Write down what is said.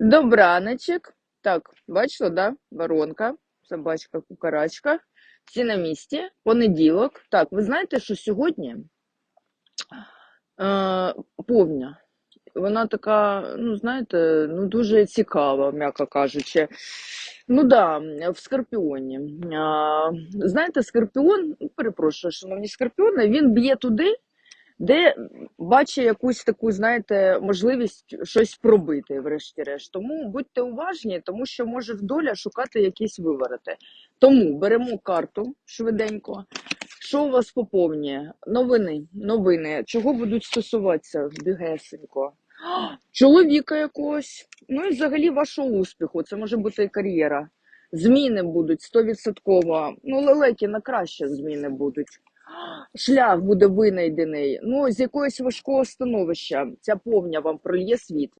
Добраночек. Так, бачила, да? Воронка, собачка, кукарачка. Всі на місці. Понеділок. Так, ви знаєте, що сьогодні е, повня. Вона така, ну, знаєте, ну дуже цікава, м'яко кажучи. Ну да, в Скорпіоні. А, знаєте, Скорпіон, перепрошую, шановні Скорпіони, він б'є туди, де бачить якусь таку, знаєте, можливість щось пробити, врешті-решт. Тому будьте уважні, тому що може доля шукати якісь вивороти. Тому беремо карту швиденько. Що у вас поповнює? Новини, новини. Чого будуть стосуватися бігесенько? Чоловіка якогось. Ну і взагалі вашого успіху. Це може бути і кар'єра. Зміни будуть стовідсотково. Ну, лелеки на краще зміни будуть. Шлях буде винайдений. Ну, з якогось важкого становища ця повня вам прольє світ.